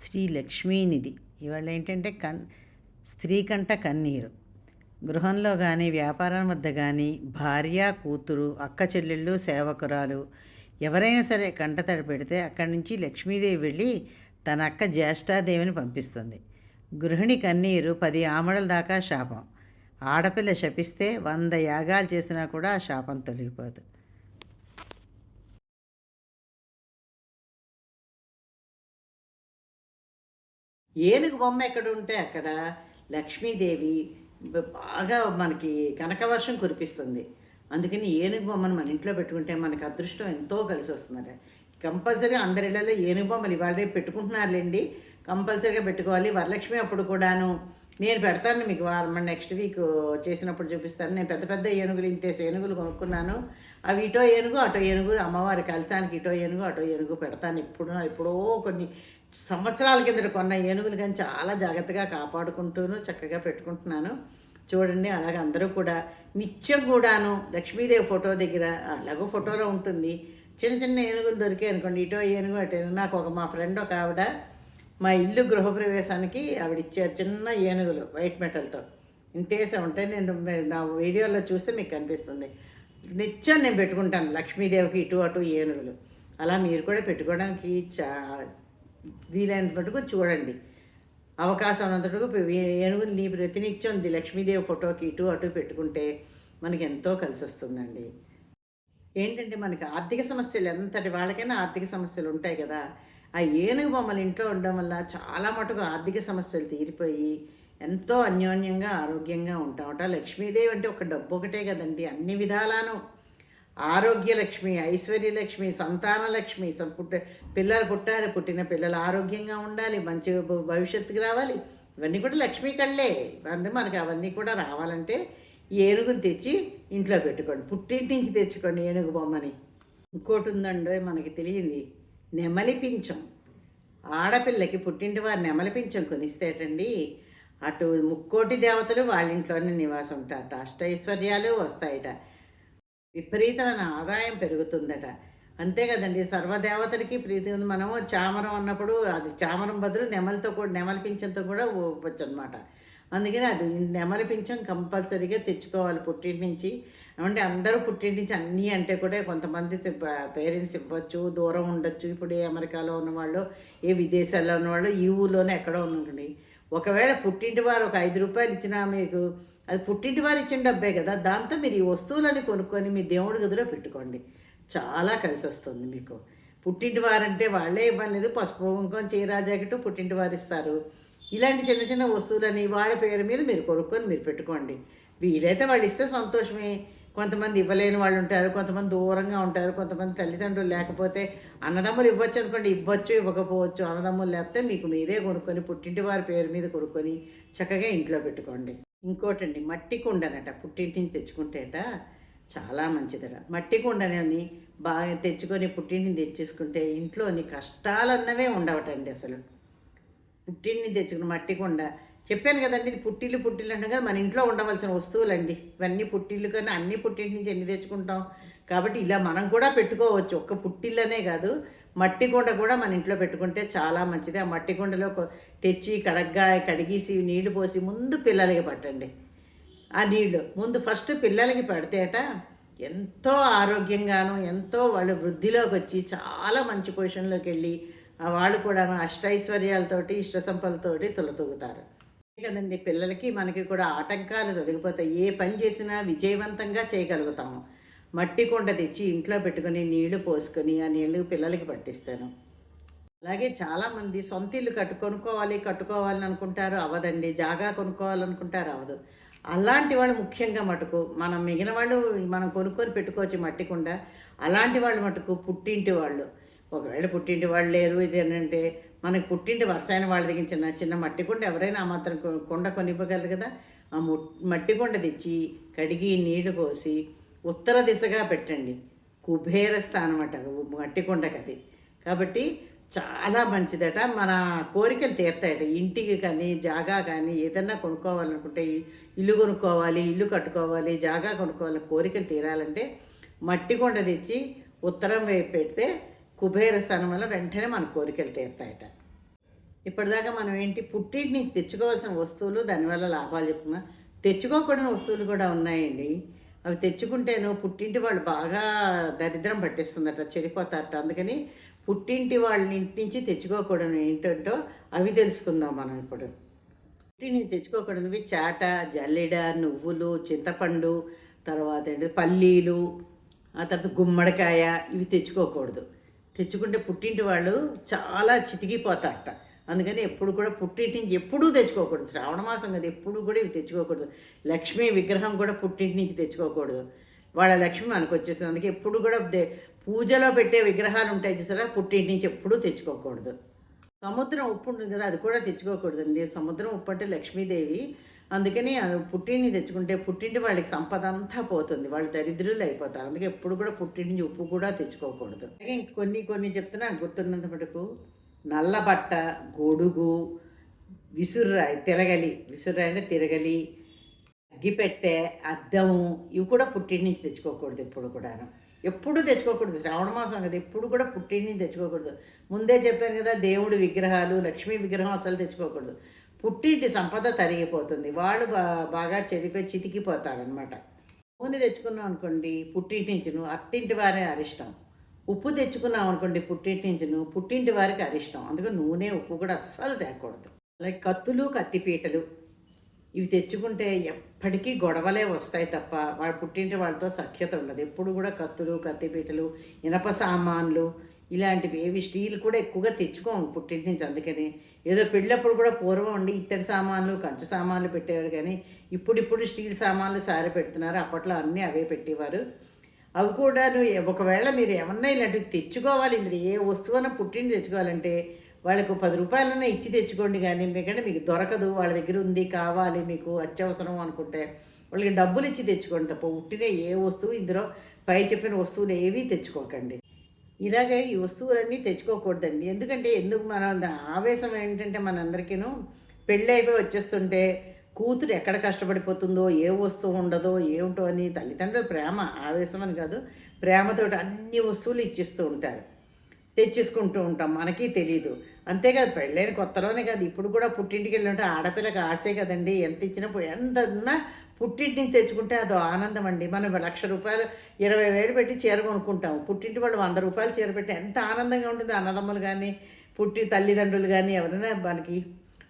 శ్రీ లక్ష్మీనిధి ఇవాళ ఏంటంటే కన్ స్త్రీ కంట కన్నీరు. గృహంలో కానీ వ్యాపారం వద్ద కానీ భార్య కూతురు అక్క చెల్లెళ్ళు సేవకురాలు ఎవరైనా సరే కంటతడి పెడితే అక్కడి నుంచి లక్ష్మీదేవి వెళ్ళి తన అక్క జ్యేష్ఠాదేవిని పంపిస్తుంది. గృహిణి కన్నీరు పది ఆమడల దాకా శాపం. ఆడపిల్ల శపిస్తే వంద యాగాలు చేసినా కూడా ఆ శాపం తొలగిపోదు. ఏనుగు బొమ్మ ఎక్కడ ఉంటే అక్కడ లక్ష్మీదేవి బాగా మనకి కనకవర్షం కురిపిస్తుంది. అందుకని ఏనుగు బొమ్మను మన ఇంట్లో పెట్టుకుంటే మనకు అదృష్టం ఎంతో కలిసి వస్తుంది కంపల్సరీ అందరి ఇళ్ళలో ఏనుగు బొమ్మలు ఇవాళ రేపు పెట్టుకుంటున్నారులేండి. కంపల్సరీగా పెట్టుకోవాలి. వరలక్ష్మి అప్పుడు కూడాను నేను పెడతాను మీకు వారం నెక్స్ట్ వీక్ చేసినప్పుడు చూపిస్తాను. నేను పెద్ద పెద్ద ఏనుగులు ఇంతేసి ఏనుగులు కొనుక్కున్నాను. అవి ఇటో ఏనుగు అటో ఏనుగు అమ్మవారి కలిసానికి ఇటో ఏనుగు అటో ఏనుగు పెడతాను. ఇప్పుడు ఎప్పుడో కొన్ని సంవత్సరాల కిందట కొన్న ఏనుగులు కానీ చాలా జాగ్రత్తగా కాపాడుకుంటూను చక్కగా పెట్టుకుంటున్నాను. చూడండి అలాగే అందరూ కూడా నిత్యం కూడాను లక్ష్మీదేవి ఫోటో దగ్గర అలాగో ఫోటోలో ఉంటుంది. చిన్న చిన్న ఏనుగులు దొరికాయి అనుకోండి ఇటో ఏనుగు అటు నాకు ఒక మా ఫ్రెండ్ ఒక ఆవిడ మా ఇల్లు గృహప్రవేశానికి ఆవిడ ఇచ్చారు చిన్న ఏనుగులు వైట్ మెటల్తో. ఇంతేసే ఉంటే నేను నా వీడియోలో చూస్తే మీకు కనిపిస్తుంది. నిత్యం నేను పెట్టుకుంటాను లక్ష్మీదేవికి ఇటు అటు ఏనుగులు. అలా మీరు కూడా పెట్టుకోవడానికి చా వీలైనంత మటుకు చూడండి. అవకాశం ఉన్నంతటకు ఏనుగుని నీ ప్రతినిత్యం లక్ష్మీదేవి ఫోటోకి ఇటు అటు పెట్టుకుంటే మనకి ఎంతో కలిసి వస్తుందండి. ఏంటంటే మనకి ఆర్థిక సమస్యలు ఎంతటి వాళ్ళకైనా ఆర్థిక సమస్యలు ఉంటాయి కదా. ఆ ఏనుగు బొమ్మలు ఇంట్లో ఉండడం వల్ల చాలా మటుకు ఆర్థిక సమస్యలు తీరిపోయి ఎంతో అన్యోన్యంగా ఆరోగ్యంగా ఉంటామట లక్ష్మీదేవి అంటే ఒక డబ్బు ఒకటే కదండి. అన్ని విధాలను ఆరోగ్యలక్ష్మి ఐశ్వర్యలక్ష్మి సంతానలక్ష్మి పుట్ట పిల్లలు పుట్టాలి పుట్టిన పిల్లలు ఆరోగ్యంగా ఉండాలి మంచి భవిష్యత్తుకు రావాలి. ఇవన్నీ కూడా లక్ష్మీ కళ్ళే. అందుకే మనకి అవన్నీ కూడా రావాలంటే ఏనుగుని తెచ్చి ఇంట్లో పెట్టుకోండి. పుట్టింటి తెచ్చుకోండి ఏనుగు బొమ్మని. ఇంకోటి ఉందండో మనకి తెలియంది. నెమలి పింఛం. ఆడపిల్లకి పుట్టింటి వారు నెమలి పింఛం కొనిస్తేటండి అటు ముక్కోటి దేవతలు వాళ్ళ ఇంట్లోనే నివాసం ఉంటారట అష్టైశ్వర్యాలు వస్తాయట. విపరీతమైన ఆదాయం పెరుగుతుందట. అంతే కదండి సర్వదేవతలకి ప్రీతి ఉంది. మనము చామరం అన్నప్పుడు అది చామరం బదులు నెమలితో కూడా నెమలి పింఛంతో కూడా ఇవ్వచ్చు అనమాట అందుకని అది నెమలి పింఛం కంపల్సరీగా తెచ్చుకోవాలి పుట్టింటి నుంచి. అంటే అందరూ పుట్టింటి నుంచి అన్నీ అంటే కూడా కొంతమంది పేరెంట్స్ ఇవ్వచ్చు దూరం ఉండొచ్చు. ఇప్పుడు ఏ అమెరికాలో ఉన్నవాళ్ళు ఏ విదేశాల్లో ఉన్నవాళ్ళు ఈ ఊళ్ళోనే ఎక్కడో ఉండండి. ఒకవేళ పుట్టింటి వారు ఒక ఐదు రూపాయలు ఇచ్చినా మీకు అది పుట్టింటి వారు ఇచ్చిన డబ్బే కదా దాంతో మీరు ఈ వస్తువులని కొనుక్కొని మీ దేవుడి గదిలో పెట్టుకోండి. చాలా కలిసి వస్తుంది మీకు. పుట్టింటి వారంటే వాళ్ళే ఇవ్వలేదు పసుపు కుంకం చీర జాకెట్ పుట్టింటి వారు ఇస్తారు. ఇలాంటి చిన్న చిన్న వస్తువులని వాళ్ళ పేరు మీద మీరు కొనుక్కొని మీరు పెట్టుకోండి. వీలైతే వాళ్ళు ఇస్తే సంతోషమే. కొంతమంది ఇవ్వలేని వాళ్ళు ఉంటారు కొంతమంది దూరంగా ఉంటారు కొంతమంది తల్లిదండ్రులు లేకపోతే అన్నదమ్ములు ఇవ్వచ్చు అనుకోండి ఇవ్వచ్చు ఇవ్వకపోవచ్చు అన్నదమ్ములు లేకపోతే మీకు మీరే కొనుక్కొని పుట్టింటి వారి పేరు మీద కొనుక్కొని చక్కగా ఇంట్లో పెట్టుకోండి. ఇంకోటండి మట్టి కుండనట పుట్టింటి తెచ్చుకుంటేట చాలా మంచిదట. మట్టి కుండని బాగా తెచ్చుకొని పుట్టింటిని తెచ్చేసుకుంటే ఇంట్లోని కష్టాలన్నవే ఉండవటండి అసలు. పుట్టింటిని తెచ్చుకుని మట్టి కుండ. చెప్పాను కదండి ఇది పుట్టిల్లు పుట్టిల్లు అంటే కదా మన ఇంట్లో ఉండవలసిన వస్తువులండి. ఇవన్నీ పుట్టిల్లు కన్నా అన్ని పుట్టింటి నుంచి ఎన్ని తెచ్చుకుంటాం? కాబట్టి ఇలా మనం కూడా పెట్టుకోవచ్చు. ఒక్క పుట్టిల్లనే కాదు. మట్టి కుండ కూడా మన ఇంట్లో పెట్టుకుంటే చాలా మంచిది. ఆ మట్టి కుండలో తెచ్చి కడగ్గా కడిగేసి నీళ్ళు పోసి ముందు పిల్లలకి పట్టండి. ఆ నీళ్ళు ముందు ఫస్ట్ పిల్లలకి పడితేట ఎంతో ఆరోగ్యంగాను ఎంతో వాళ్ళు వృద్ధిలోకి వచ్చి చాలా మంచి పొజిషన్లోకి వెళ్ళి వాళ్ళు కూడా అష్టైశ్వర్యాలతోటి ఇష్ట సంపదలతోటి తులతూగుతారు. కదండి పిల్లలకి మనకి కూడా ఆటంకాలు తొలగిపోతాయి. ఏ పని చేసినా విజయవంతంగా చేయగలుగుతాము. మట్టి కుండ తెచ్చి ఇంట్లో పెట్టుకొని నీళ్ళు పోసుకొని ఆ నీళ్ళు పిల్లలకి పట్టిస్తాను. అలాగే చాలామంది సొంత ఇల్లు కట్టు కొనుక్కోవాలి కట్టుకోవాలని అనుకుంటారు అవ్వదండి. జాగా కొనుక్కోవాలనుకుంటారు అవ్వదు. అలాంటి వాళ్ళు ముఖ్యంగా మటుకు మనం మిగిలిన వాళ్ళు మనం కొనుక్కొని పెట్టుకోవచ్చు మట్టి కుండ. అలాంటి వాళ్ళు మటుకు పుట్టింటి వాళ్ళు. ఒకవేళ పుట్టింటి వాళ్ళు లేరు ఇది ఏంటంటే మనకి పుట్టింటి వరుసైన వాళ్ళ దగ్గర చిన్న చిన్న మట్టి కుండ ఎవరైనా మాత్రం కుండ కొనివ్వగలరు కదా. ఆ మట్టి కుండ తెచ్చి కడిగి నీళ్ళు పోసి ఉత్తర దిశగా పెట్టండి. కుబేర స్థానం అట మట్టి కుండకి అది. కాబట్టి చాలా మంచిదట. మన కోరికలు తీర్తాయట. ఇంటికి కానీ జాగా కానీ ఏదన్నా కొనుక్కోవాలనుకుంటే ఇల్లు కొనుక్కోవాలి ఇల్లు కట్టుకోవాలి జాగా కొనుక్కోవాలి కోరికలు తీరాలంటే మట్టి కొండ తెచ్చి ఉత్తరం వైపు పెడితే కుబేర స్థానం వల్ల వెంటనే మన కోరికలు తీరుతాయట. ఇప్పటిదాకా మనం ఏంటి పుట్టింటికి తెచ్చుకోవాల్సిన వస్తువులు దానివల్ల లాభాలు చెప్తున్నా. తెచ్చుకోకూడని వస్తువులు కూడా ఉన్నాయండి. అవి తెచ్చుకుంటేను పుట్టింటి వాళ్ళు బాగా దరిద్రం పట్టేస్తుందట చెడిపోతారట. అందుకని పుట్టింటి వాళ్ళ ఇంటి నుంచి తెచ్చుకోకూడదు. ఏంటంటో అవి తెలుసుకుందాం మనం ఇప్పుడు. పుట్టిని తెచ్చుకోకూడనివి చాట జల్లెడ నువ్వులు చింతపండు తర్వాత ఏంటి పల్లీలు ఆ తర్వాత గుమ్మడికాయ ఇవి తెచ్చుకోకూడదు. తెచ్చుకుంటే పుట్టింటి వాళ్ళు చాలా చితికిపోతారట. అందుకని ఎప్పుడు కూడా పుట్టింటి నుంచి ఎప్పుడూ తెచ్చుకోకూడదు. శ్రావణ మాసం కదా ఎప్పుడు కూడా ఇవి తెచ్చుకోకూడదు. లక్ష్మీ విగ్రహం కూడా పుట్టింటి నుంచి తెచ్చుకోకూడదు. వాళ్ళ లక్ష్మి మనకు వచ్చేసింది అందుకే ఎప్పుడు కూడా దే- పూజలో పెట్టే విగ్రహాలు ఉంటాయి చూసారా? పుట్టింటి నుంచి ఎప్పుడూ తెచ్చుకోకూడదు. సముద్రం ఉప్పు ఉంటుంది కదా అది కూడా తెచ్చుకోకూడదండి. సముద్రం ఉప్పు అంటే లక్ష్మీదేవి. అందుకని పుట్టింటిని తెచ్చుకుంటే పుట్టింటి వాళ్ళకి సంపద అంతా పోతుంది. వాళ్ళు దరిద్రులు అయిపోతారు. అందుకే ఎప్పుడు కూడా పుట్టింటి నుంచి ఉప్పు కూడా తెచ్చుకోకూడదు. అలాగే కొన్ని కొన్ని చెప్తున్నా గుర్తున్నంత మటుకు నల్లబట్ట గొడుగు విసుర్రాయి తిరగలి విసుర్రాయి అంటే తిరగలి అగ్గిపెట్టె అద్దము ఇవి కూడా పుట్టింటి నుంచి తెచ్చుకోకూడదు ఎప్పుడు కూడాను. ఎప్పుడు తెచ్చుకోకూడదు శ్రావణ మాసం కదా ఎప్పుడు కూడా పుట్టింటి నుంచి తెచ్చుకోకూడదు. ముందే చెప్పాను కదా దేవుడి విగ్రహాలు లక్ష్మీ విగ్రహం అసలు తెచ్చుకోకూడదు. పుట్టింటి సంపద తరిగిపోతుంది. వాళ్ళు బా బాగా చెడిపోయి చితికిపోతారనమాట నూనె తెచ్చుకున్నాం అనుకోండి పుట్టింటి నుంచి నువ్వు అత్తింటి వారే అరిష్టం. ఉప్పు తెచ్చుకున్నాం అనుకోండి పుట్టింటి నుంచి నువ్వు పుట్టింటి వారికి అరిష్టం. అందుకని నూనె ఉప్పు కూడా అస్సలు తేకూడదు. అలాగే కత్తులు కత్తిపీటలు ఇవి తెచ్చుకుంటే ఎప్పటికీ గొడవలే వస్తాయి తప్ప వాళ్ళ పుట్టింటి వాళ్ళతో సఖ్యత ఉండదు. ఎప్పుడు కూడా కత్తులు కత్తిపీటలు ఇనప సామాన్లు ఇలాంటివి ఏవి స్టీల్ కూడా ఎక్కువగా తెచ్చుకోము పుట్టింటి నుంచి అందుకని. ఏదో పెళ్ళప్పుడు కూడా పూర్వం ఉండి ఇత్తడి సామాన్లు కంచు సామాన్లు పెట్టేవారు కానీ ఇప్పుడిప్పుడు స్టీల్ సామాన్లు సారి పెడుతున్నారు. అప్పట్లో అన్నీ అవే పెట్టేవారు. అవి కూడా ఒకవేళ మీరు ఏమన్నా ఇలాంటివి తెచ్చుకోవాలి ఇందులో ఏ వస్తువున పుట్టింది తెచ్చుకోవాలంటే వాళ్ళకు పది రూపాయలన్నా ఇచ్చి తెచ్చుకోండి కానీ ఎందుకంటే మీకు దొరకదు వాళ్ళ దగ్గర ఉంది కావాలి మీకు అత్యవసరం అనుకుంటే వాళ్ళకి డబ్బులు ఇచ్చి తెచ్చుకోండి తప్ప ఉట్టిన ఏ వస్తువు ఇందులో పై చెప్పిన వస్తువులు ఏవీ తెచ్చుకోకండి. ఇలాగే ఈ వస్తువులన్నీ తెచ్చుకోకూడదండి. ఎందుకంటే ఎందుకు మన ఆవేశం ఏంటంటే మనందరికీను పెళ్ళి అయిపోయి వచ్చేస్తుంటే కూతురు ఎక్కడ కష్టపడిపోతుందో ఏ వస్తువు ఉండదో ఏమిటో అని తల్లిదండ్రుల ప్రేమ ఆవేశం అని కాదు. ప్రేమతోటి అన్ని వస్తువులు ఇచ్చిస్తూ ఉంటారు. తెచ్చేసుకుంటూ ఉంటాం. మనకి తెలియదు అంతేకాదు పెళ్ళైన కొత్తలోనే కాదు. ఇప్పుడు కూడా పుట్టింటికి వెళ్ళినట్టు ఆడపిల్లకి ఆశే కదండి. ఎంత ఇచ్చినా ఎంత ఉన్నా పుట్టింటి నుంచి తెచ్చుకుంటే అదో ఆనందం అండి. మనం లక్ష రూపాయలు ఇరవై వేలు పెట్టి చీర కొనుక్కుంటాం. పుట్టింటి వాళ్ళు వంద రూపాయలు చీర పెట్టి ఎంత ఆనందంగా ఉంటుంది. అన్నదమ్ములు కానీ పుట్టి తల్లిదండ్రులు కానీ ఎవరైనా మనకి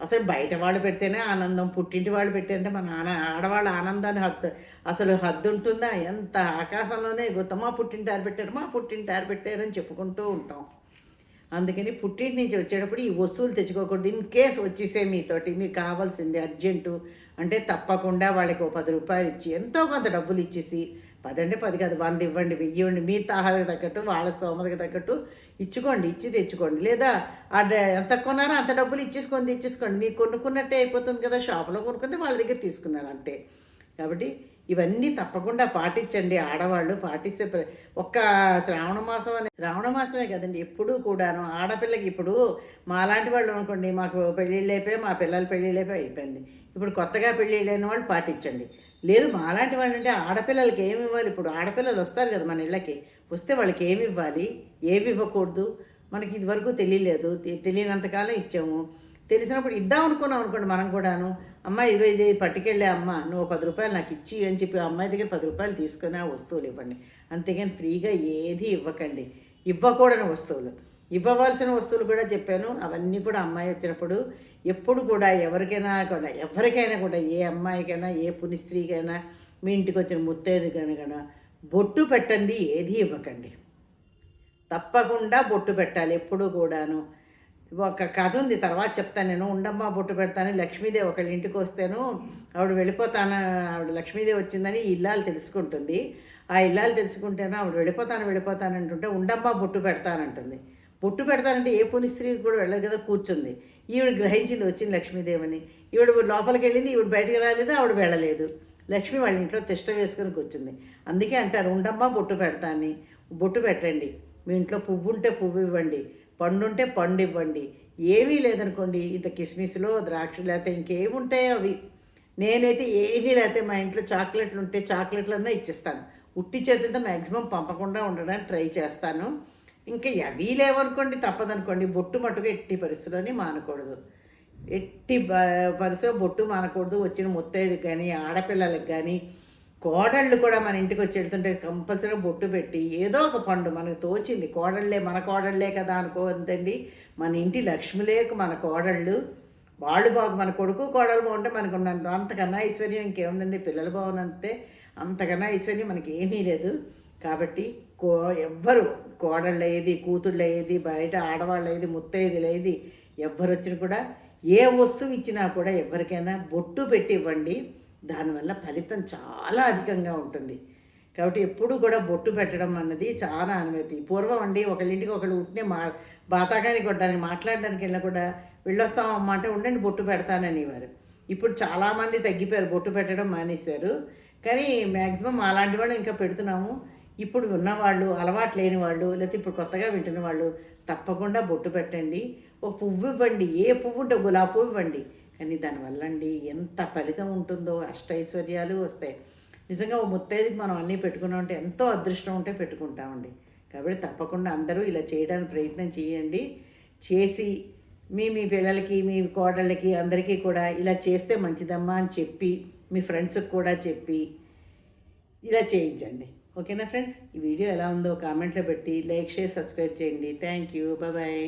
అసలు బయట వాళ్ళు పెడితేనే ఆనందం పుట్టింటి వాళ్ళు పెట్టారంటే మన ఆన ఆడవాళ్ళ ఆనందాన్ని హద్దు. అసలు హద్దు ఉంటుందా ఎంత ఆకాశంలోనే గుత్త మా పుట్టింటి పెట్టారు మా పుట్టింటి ఆరు పెట్టారు అని చెప్పుకుంటూ ఉంటాం. అందుకని పుట్టింటి నుంచి వచ్చేటప్పుడు ఈ వస్తువులు తెచ్చుకోకూడదు. ఇన్ కేస్ వచ్చేసే మీతోటి మీకు కావాల్సింది అర్జెంటు అంటే తప్పకుండా వాళ్ళకి ఓ పది రూపాయలు ఇచ్చి ఎంతో కొంత డబ్బులు ఇచ్చేసి పదండి పది కాదు వంద ఇవ్వండి వెయ్యి ఇవ్వండి మీ తాహాలకు తగ్గట్టు వాళ్ళ స్తోమతకు తగ్గట్టు ఇచ్చుకోండి ఇచ్చి తెచ్చుకోండి. లేదా ఆ ఎంత కొన్నారో అంత డబ్బులు ఇచ్చేసుకొని తెచ్చేసుకోండి. మీకు కొనుక్కున్నట్టే అయిపోతుంది కదా షాపులో కొనుక్కుంటే వాళ్ళ దగ్గర తీసుకున్నారు అంతే. కాబట్టి ఇవన్నీ తప్పకుండా పాటించండి. ఆడవాళ్ళు పాటిస్తే ఒక్క శ్రావణ మాసం అనే శ్రావణ మాసమే కదండి. ఎప్పుడూ కూడాను ఆడపిల్లకి ఇప్పుడు మాలాంటి వాళ్ళు అనుకోండి మాకు పెళ్ళిళ్ళు అయిపోయి మా పిల్లల పెళ్ళిళ్ళు అయిపోయి అయిపోయింది. ఇప్పుడు కొత్తగా పెళ్ళిళ్ళు అయిన వాళ్ళు పాటించండి. లేదు మాలాంటి వాళ్ళు అంటే ఆడపిల్లలకి ఏమి ఇవ్వాలి? ఇప్పుడు ఆడపిల్లలు వస్తారు కదా మన ఇళ్ళకి. వస్తే వాళ్ళకి ఏమి ఇవ్వాలి? ఏమి ఇవ్వకూడదు? మనకి ఇదివరకు తెలియలేదు. తెలియనంతకాలం ఇచ్చాము. తెలిసినప్పుడు ఇద్దాం అనుకున్నాం అనుకోండి మనం కూడాను. అమ్మ ఇదిగో ఇది పట్టుకెళ్ళే అమ్మ నువ్వు పది రూపాయలు నాకు ఇచ్చి అని చెప్పి అమ్మాయి దగ్గర పది రూపాయలు తీసుకుని ఆ వస్తువులు ఇవ్వండి. అంతేగాని ఫ్రీగా ఏది ఇవ్వకండి. ఇవ్వకూడని వస్తువులు. ఇవ్వవలసిన వస్తువులు కూడా చెప్పాను. అవన్నీ కూడా అమ్మాయి వచ్చినప్పుడు ఎప్పుడు కూడా ఎవరికైనా కూడా ఎవరికైనా కూడా ఏ అమ్మాయికైనా ఏ పుని స్త్రీకైనా మీ ఇంటికి వచ్చిన ముత్తైదు కూడా బొట్టు పెట్టండి ఏది ఇవ్వకండి. తప్పకుండా బొట్టు పెట్టాలి ఎప్పుడు కూడాను. ఒక కథ ఉంది తర్వాత చెప్తాను నేను. ఉండమ్మ బొట్టు పెడతాను లక్ష్మీదేవి ఒకళ్ళ ఇంటికి వస్తేను ఆవిడ వెళ్ళిపోతాను ఆవిడ లక్ష్మీదేవి వచ్చిందని ఈ ఇల్లాలు తెలుసుకుంటుంది. ఆ ఇల్లాలు తెలుసుకుంటేనే ఆవిడ వెళ్ళిపోతాను వెళ్ళిపోతాను అంటుంటే ఉండమ్మ బొట్టు పెడతానంటుంది. బొట్టు పెడతానంటే ఏ పుని స్త్రీకి కూడా వెళ్ళదు కదా కూర్చుంది. ఈవిడ గ్రహించింది వచ్చింది లక్ష్మీదేవిని. ఈవిడ లోపలికి వెళ్ళింది ఈవిడ బయటకు రాలేదు ఆవిడ వెళ్ళలేదు. లక్ష్మి వాళ్ళ ఇంట్లో తిష్ట వేసుకుని కూర్చుంది. అందుకే అంటారు ఉండమ్మా బొట్టు పెడతాను బొట్టు పెట్టండి. మీ ఇంట్లో పువ్వు ఉంటే పువ్వు ఇవ్వండి. పండు ఉంటే పండు ఇవ్వండి. ఏమీ లేదనుకోండి ఇంత కిస్మిస్లో ద్రాక్ష లేకపోతే ఇంకేమి ఉంటాయో అవి. నేనైతే ఏమీ లేకపోతే మా ఇంట్లో చాక్లెట్లు ఉంటే చాక్లెట్లన్నా ఇచ్చిస్తాను. ఉట్టి చేతులతో మ్యాక్సిమం పంపకుండా ఉండడానికి ట్రై చేస్తాను. ఇంకా అవి లేవనుకోండి తప్పదనుకోండి. బొట్టు మట్టుగా ఎట్టి పరిస్థితులని మానకూడదు. ఎట్టి పరిస్థితులు బొట్టు మానకూడదు. వచ్చిన ముత్తైదుకి కానీ ఆడపిల్లలకు కానీ కోడళ్ళు కూడా మన ఇంటికి వచ్చి వెళ్తుంటే కంపల్సరీగా బొట్టు పెట్టి ఏదో ఒక పండు మనకు తోచింది. కోడళ్ళే మన కోడళ్ళే కదా అనుకోవద్దండి. మన ఇంటి లక్ష్మిలేకు మన కోడళ్ళు. వాళ్ళు బాగు మన కొడుకు కోడలు బాగుంటే మనకు ఉన్నంత అంతకన్నా ఐశ్వర్యం ఇంకేముందండి? పిల్లలు బాగున్నంతే అంతకన్నా ఐశ్వర్యం మనకి ఏమీ లేదు. కాబట్టి కో ఎవ్వరు కోడళ్ళు అయ్యేది కూతుళ్ళు అయ్యేది బయట ఆడవాళ్ళు అయ్యేది ముత్తైదులు అయ్యేది ఎవ్వరు వచ్చినా కూడా ఏ వస్తువు ఇచ్చినా కూడా ఎవరికైనా బొట్టు పెట్టి ఇవ్వండి. దానివల్ల ఫలితం చాలా అధికంగా ఉంటుంది. కాబట్టి ఎప్పుడు కూడా బొట్టు పెట్టడం అన్నది చాలా అనుమతి. పూర్వం అండి ఒకళ్ళింటికి ఒకళ్ళు ఉంటే మా బాతాకానికి కొట్టడానికి మాట్లాడడానికి వెళ్ళినా కూడా వెళ్ళొస్తామమ్మా అంటే ఉండండి బొట్టు పెడతాననేవారు. ఇప్పుడు చాలామంది తగ్గిపోయారు బొట్టు పెట్టడం మానేశారు. కానీ మ్యాక్సిమం అలాంటి వాళ్ళు ఇంకా పెడుతున్నాము. ఇప్పుడు ఉన్నవాళ్ళు అలవాటు లేని వాళ్ళు లేకపోతే ఇప్పుడు కొత్తగా వింటున్న వాళ్ళు తప్పకుండా బొట్టు పెట్టండి. ఒక పువ్వు ఇవ్వండి ఏ పువ్వు ఉంటే గులాబీ పువ్వు ఇవ్వండి. కానీ దానివల్ల అండి ఎంత ఫలితం ఉంటుందో అష్టైశ్వర్యాలు వస్తాయి. నిజంగా ఓ ముత్తైదుకి మనం అన్నీ పెట్టుకున్నాం అంటే ఎంతో అదృష్టం ఉంటే పెట్టుకుంటామండి. కాబట్టి తప్పకుండా అందరూ ఇలా చేయడానికి ప్రయత్నం చేయండి. చేసి మీ మీ పిల్లలకి మీ కోడళ్ళకి అందరికీ కూడా ఇలా చేస్తే మంచిదమ్మా అని చెప్పి మీ ఫ్రెండ్స్కి కూడా చెప్పి ఇలా చేయించండి. ఓకేనా ఫ్రెండ్స్? ఈ వీడియో ఎలా ఉందో కామెంట్లో పెట్టి లైక్ షేర్ సబ్స్క్రైబ్ చేయండి. Thank you. బాయ్